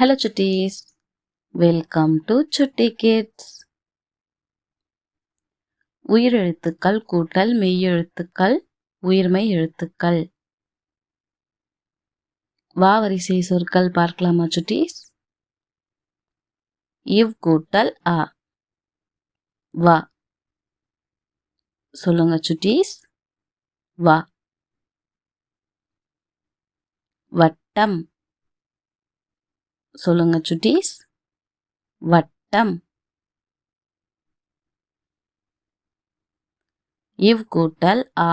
Hello Chutties welcome to சுட்டி kids உயிரெழுத்துக்கள் கூட்டல் மெய்யெழுத்துக்கள் உயிர்மை எழுத்துக்கள். வா வரிசை சொற்கள் பார்க்கலாமா சுட்டீஸ் இவ் கூட்டல் ஆ. வா. சொல்லுங்க சுட்டீஸ் வா. வட்டம். சொல்லுங்க சுட்டீஸ். வட்டம். இவ் கூட்டல் ஆ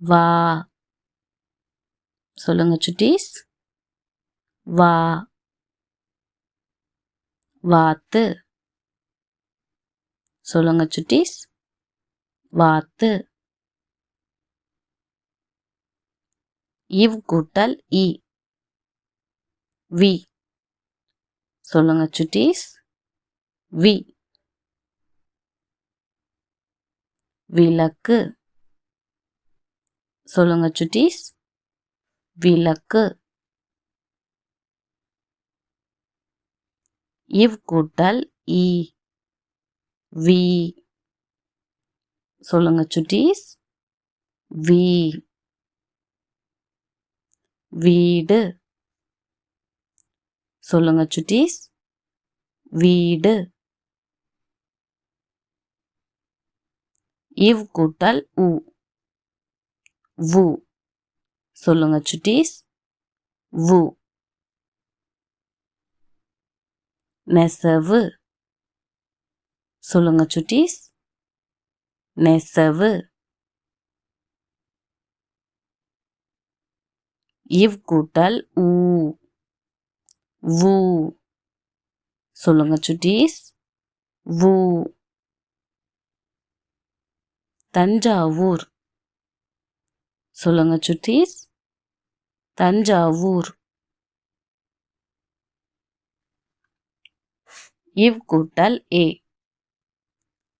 வா. சொல்லுங்க சுட்டீஸ். வா. வாத்து. சொல்லுங்க சுட்டீஸ். வாத்து. இவ் கூட்டல் இ. வி சொல்லுங்க சுட்டீஸ். வி விளக்கு. சொல்லுங்க சுட்டீஸ். விளக்கு. இவ் கூட்டல் இ. வி சொல்லுங்க சுட்டீஸ். வி வீடு. சொல்லுங்க சுட்டீஸ். வீடு. இவ் கூட்டல் உ. வு. சொல்லுங்க சுட்டீஸ். வு. நெசவு. சொல்லுங்க சுட்டீஸ். நெசவு. இவ் கூட்டல் ஊ வு. சொல்லுங்க சுட்டீஸ். வு. தஞ்சாவூர். சொல்லுங்க சுட்டீஸ். தஞ்சாவூர். இவ் கூட்டல் ஏ.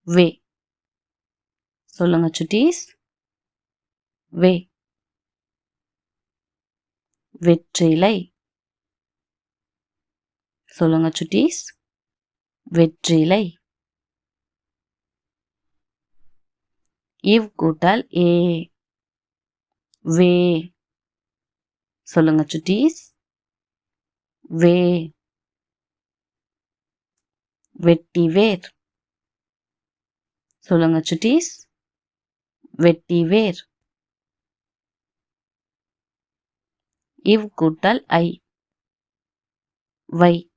வே. சொல்லுங்க சுட்டீஸ். வே. வெற்றிலை. சொல்லுங்க சுட்டீஸ். வெற்றிலை. இவ் கூட்டால் ஏ. வே. சொல்லுங்க சுட்டீஸ். வே. வெட்டி வேர் சொல்லுங்க சுட்டீஸ். வெட்டி வேர் இவ் கூட்டால் ஐ. வை.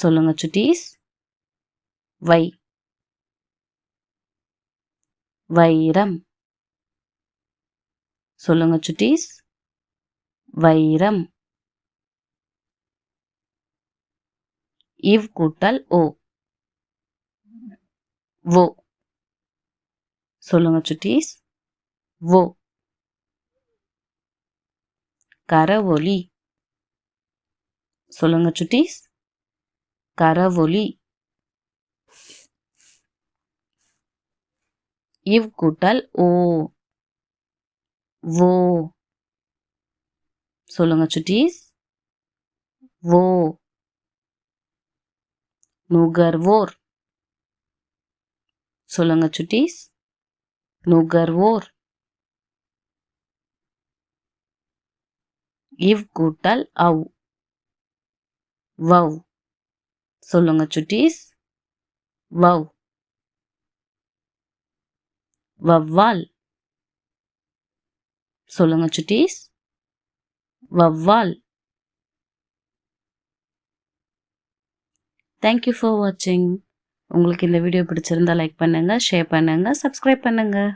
சொல்லுங்க சுட்டீஸ். வை. வைரம். சொல்லுங்க சுட்டீஸ். வைரம். இவ் கூட்டல் ஓ. ஓ சொல்லுங்க சுட்டீஸ். ஓ கரவொலி. சொல்லுங்க சுட்டீஸ். கரவொலி. இவ் கூட்டல் ஓ. ஓ சொல்லுங்க சுட்டீஸ். ஓ நுகர்வோர். சொல்லுங்க சுட்டீஸ். நுகர்வோர். இவ் கூட்டல் அவ் வவ் சொல்லுங்க சுட்டீஸ். வவ். வவ்வால். சொல்லுங்க சுட்டீஸ். வவ்வால். தேங்க்யூ ஃபார் வாட்சிங் உங்களுக்கு இந்த வீடியோ பிடிச்சிருந்தா லைக் பண்ணுங்கள் ஷேர் பண்ணுங்கள் சப்ஸ்கிரைப் பண்ணுங்கள்